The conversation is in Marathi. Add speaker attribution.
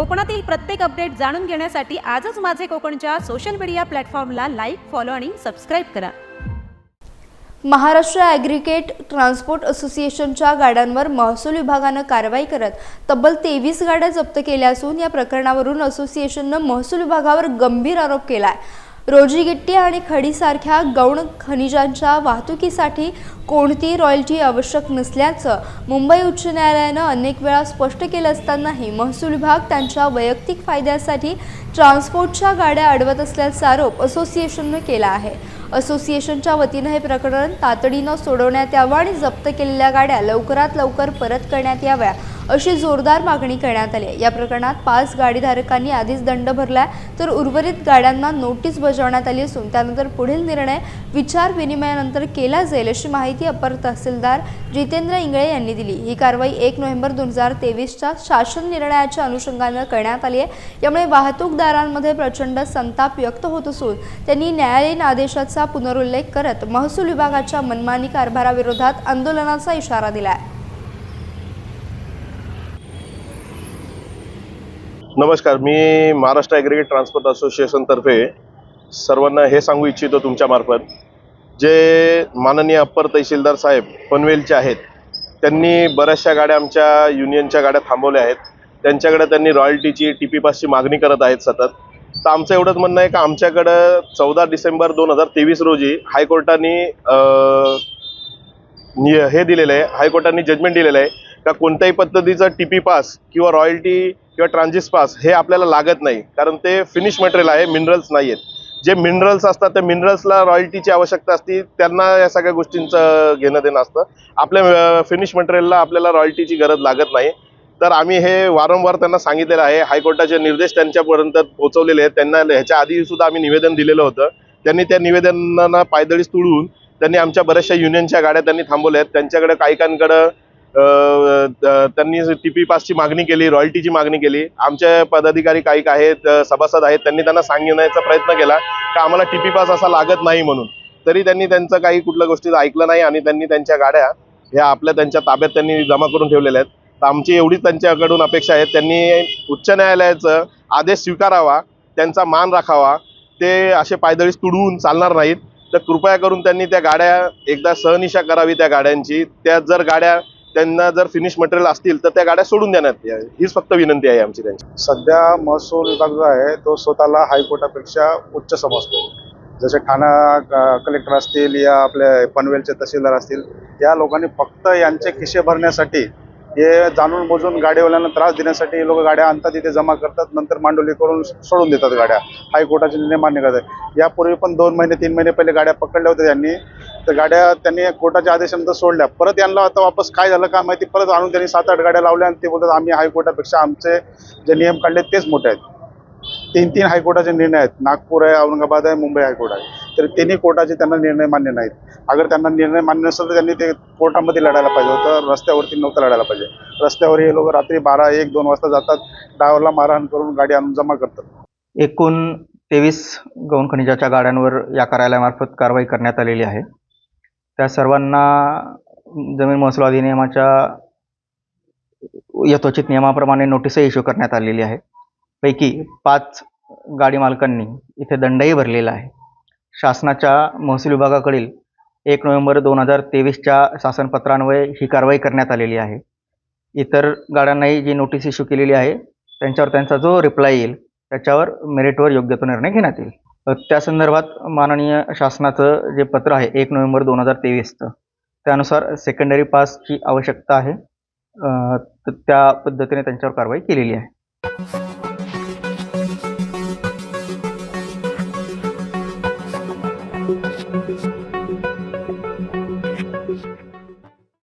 Speaker 1: कोकणातील प्रत्येक अपडेट जाणून घेण्यासाठी आजच माझे कोकणच्या सोशल मीडिया प्लॅटफॉर्मला लाईक फॉलो आणि सबस्क्राईब करा.
Speaker 2: महाराष्ट्र ॲग्रिकेट ट्रान्सपोर्ट असोसिएशनच्या गाड्यांवर महसूल विभागानं कारवाई करत तब्बल तेवीस गाड्या जप्त केल्या असून या प्रकरणावरून असोसिएशननं महसूल विभागावर गंभीर आरोप केला आहे रोजीगिट्टी आणि खडीसारख्या गौण खनिजांच्या वाहतुकीसाठी कोणती रॉयल्टी आवश्यक नसल्याचं मुंबई उच्च न्यायालयानं अनेक वेळा स्पष्ट केलं असतानाही महसूल विभाग त्यांच्या वैयक्तिक फायद्यासाठी ट्रान्सपोर्टच्या गाड्या अडवत असल्याचा आरोप असोसिएशननं केला आहे. असोसिएशनच्या वतीनं हे प्रकरण तातडीनं सोडवण्यात यावं आणि जप्त केलेल्या गाड्या लवकरात लवकर परत करण्यात याव्या अशी जोरदार मागणी करण्यात आली आहे. या प्रकरणात पाच गाडीधारकांनी आधीच दंड भरलाय तर उर्वरित गाड्यांना नोटीस बजावण्यात आली असून त्यानंतर पुढील निर्णय विचार विनिमयानंतर केला जाईल अशी माहिती अपर तहसीलदार जितेंद्र इंगळे यांनी दिली. ही कारवाई एक नोव्हेंबर दोन हजार तेवीसच्या शासन निर्णयाच्या अनुषंगानं करण्यात आली आहे. यामुळे वाहतूकदारांमध्ये प्रचंड संताप व्यक्त होत असून त्यांनी न्यायालयीन आदेशाचा पुनरुल्लेख करत महसूल विभागाच्या मनमानी कारभाराविरोधात आंदोलनाचा इशारा दिला आहे
Speaker 3: नमस्कार मी महाराष्ट्र ॲग्रिगेट ट्रान्सपोर्ट असोसिएशनतर्फे सर्वांना हे सांगू इच्छितो तुमच्यामार्फत जे माननीय अप्पर तहसीलदार साहेब पनवेलचे आहेत त्यांनी बऱ्याचशा गाड्या आमच्या युनियनच्या गाड्या थांबवल्या आहेत. त्यांच्याकडे त्यांनी रॉयल्टीची टी पी पासची मागणी करत आहेत सतत. तर आमचं एवढंच म्हणणं आहे का आमच्याकडं चौदा डिसेंबर दोन हजार तेवीस रोजी हायकोर्टाने हे दिलेलं आहे हायकोर्टाने जजमेंट दिलेलं आहे का कोणत्याही पद्धतीचं टी पी पास किंवा रॉयल्टी किंवा ट्रान्झिस पास हे आपल्याला लागत नाही. कारण ते फिनिश मटेरियल आहे मिनरल्स नाही आहेत जे मिनरल्स असतात त्या मिनरल्सला रॉयल्टीची आवश्यकता असते त्यांना या सगळ्या गोष्टींचं घेणं देणं असतं. आपल्या फिनिश मटेरियलला आपल्याला रॉयल्टीची गरज लागत नाही. तर आम्ही हे वारंवार त्यांना सांगितलेलं आहे. हायकोर्टाचे निर्देश त्यांच्यापर्यंत पोहोचवलेले आहेत. त्यांना ह्याच्या आधी सुद्धा आम्ही निवेदन दिलेलं होतं. त्यांनी त्या निवेदनांना पायदळीस तुडवून त्यांनी आमच्या बऱ्याचशा युनियनच्या गाड्या त्यांनी थांबवल्या आहेत. त्यांच्याकडे काहीकांकडं त्यांनी टी पी पासची मागणी केली रॉयल्टीची मागणी केली. आमचे पदाधिकारी काही आहेत सभासद आहेत त्यांनी त्यांना सांगण्याचा प्रयत्न केला का आम्हाला टी पी पास असा लागत नाही म्हणून. तरी त्यांनी त्यांचं काही कुठल्या गोष्टीचं ऐकलं नाही आणि त्यांनी त्यांच्या गाड्या ह्या आपल्या त्यांच्या ताब्यात त्यांनी जमा करून ठेवलेल्या आहेत. तर आमची एवढीच त्यांच्याकडून अपेक्षा आहे. त्यांनी उच्च न्यायालयाचं आदेश स्वीकारावा त्यांचा मान राखावा ते असे पायदळीस तुडवून चालणार नाहीत. तर कृपया करून त्यांनी त्या गाड्या एकदा सहनिशा करावी त्या गाड्यांची. त्या जर गाड्या त्यांना जर फिनिश मटेरियल असतील तर त्या गाड्या सोडून देण्यात हीच फक्त विनंती आहे आमची त्यांची.
Speaker 4: सध्या महसूल विभाग जो आहे तो स्वतःला हायकोर्टापेक्षा उच्च समजतो. जसे ठाणा कलेक्टर असतील या आपले पनवेलचे तहसीलदार असतील या लोकांनी फक्त यांचे खिसे भरण्यासाठी हे जाणून बुजून गाडीवाल्यांना त्रास देण्यासाठी हे लोक गाड्या आणतात तिथे जमा करतात नंतर मांडोली करून सोडून देतात गाड्या. हायकोर्टाचे निर्णय मान्य करतात. यापूर्वी पण दोन महिने तीन महिने पहिले गाड्या पकडल्या होत्या त्यांनी. तर गाड्या त्यांनी कोर्टाच्या आदेशानंतर सोडल्या. परत यांना आता वापस काय झालं का माहिती परत आणून त्यांनी सात आठ गाड्या लावल्या आणि ते बोलतात आम्ही हायकोर्टापेक्षा आमचे जे नियम काढले तेच मोठे आहेत. तीन तीन हायकोर्टाचे निर्णय आहेत. नागपूर आहे औरंगाबाद आहे मुंबई हायकोर्ट आहे. तर तिन्ही कोर्टाचे त्यांना निर्णय मान्य नाहीत. अगर त्यांना निर्णय मान्य नसेल तर त्यांनी ते कोर्टामध्ये लढायला पाहिजे होतं. रस्त्यावरती नव्हतं लढायला पाहिजे. रस्त्यावर हे लोक रात्री बारा एक दोन वाजता जातात ड्रायव्हरला मारहाण करून गाडी आणून जमा करतात.
Speaker 5: एकूण तेवीस गौण खनिजाच्या गाड्यांवर या कार्यालयामार्फत कारवाई करण्यात आलेली आहे. त्या सर्वांना जमीन महसूल अधिनियमाच्या यथोचित नियमाप्रमाणे नोटीसही इश्यू करण्यात आलेली आहे. पैकी पाच गाडी मालकांनी इथे दंडही भरलेला आहे. शासनाच्या महसूल विभागाकडील एक नोव्हेंबर दोन हजार तेवीसच्या शासनपत्रान्वये ही कारवाई करण्यात आलेली आहे. इतर गाड्यांनाही जी नोटीस इश्यू केलेली आहे त्यांच्यावर त्यांचा जो रिप्लाय येईल त्याच्यावर मेरिटवर योग्य तो निर्णय घेण्यात येईल. त्या संदर्भात माननीय शासनाचं जे पत्र आहे एक नोव्हेंबर दोन हजार तेवीसचं त्यानुसार सेकंडरी पासची आवश्यकता आहे. त्या पद्धतीने त्यांच्यावर कारवाई केलेली आहे.